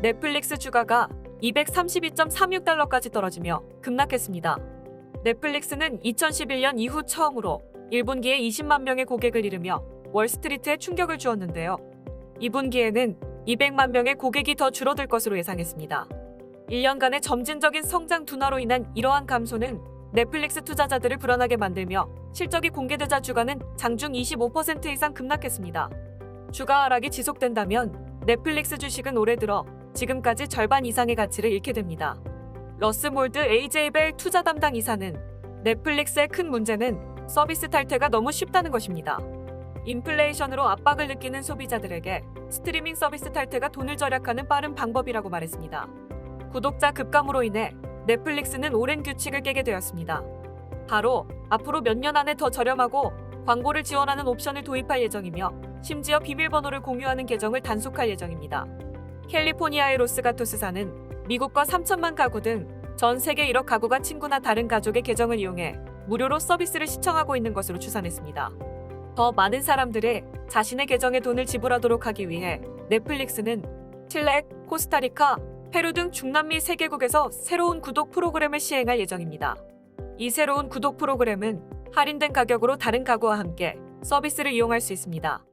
넷플릭스 주가가 232.36달러까지 떨어지며 급락했습니다. 넷플릭스는 2011년 이후 처음으로 1분기에 20만 명의 고객을 잃으며 월스트리트에 충격을 주었는데요. 2분기에는 200만 명의 고객이 더 줄어들 것으로 예상했습니다. 1년간의 점진적인 성장 둔화로 인한 이러한 감소는 넷플릭스 투자자들을 불안하게 만들며 실적이 공개되자 주가는 장중 25% 이상 급락했습니다. 주가 하락이 지속된다면 넷플릭스 주식은 올해 들어 지금까지 절반 이상의 가치를 잃게 됩니다. 러스 몰드 AJ벨 투자 담당 이사는 넷플릭스의 큰 문제는 서비스 탈퇴가 너무 쉽다는 것입니다. 인플레이션으로 압박을 느끼는 소비자들에게 스트리밍 서비스 탈퇴가 돈을 절약하는 빠른 방법이라고 말했습니다. 구독자 급감으로 인해 넷플릭스는 오랜 규칙을 깨게 되었습니다. 바로 앞으로 몇 년 안에 더 저렴하고 광고를 지원하는 옵션을 도입할 예정이며 심지어 비밀번호를 공유하는 계정을 단속할 예정입니다. 캘리포니아의 로스가토스사는 미국과 3천만 가구 등 전 세계 1억 가구가 친구나 다른 가족의 계정을 이용해 무료로 서비스를 시청하고 있는 것으로 추산했습니다. 더 많은 사람들의 자신의 계정에 돈을 지불하도록 하기 위해 넷플릭스는 칠레, 코스타리카, 페루 등 중남미 3개국에서 새로운 구독 프로그램을 시행할 예정입니다. 이 새로운 구독 프로그램은 할인된 가격으로 다른 가구와 함께 서비스를 이용할 수 있습니다.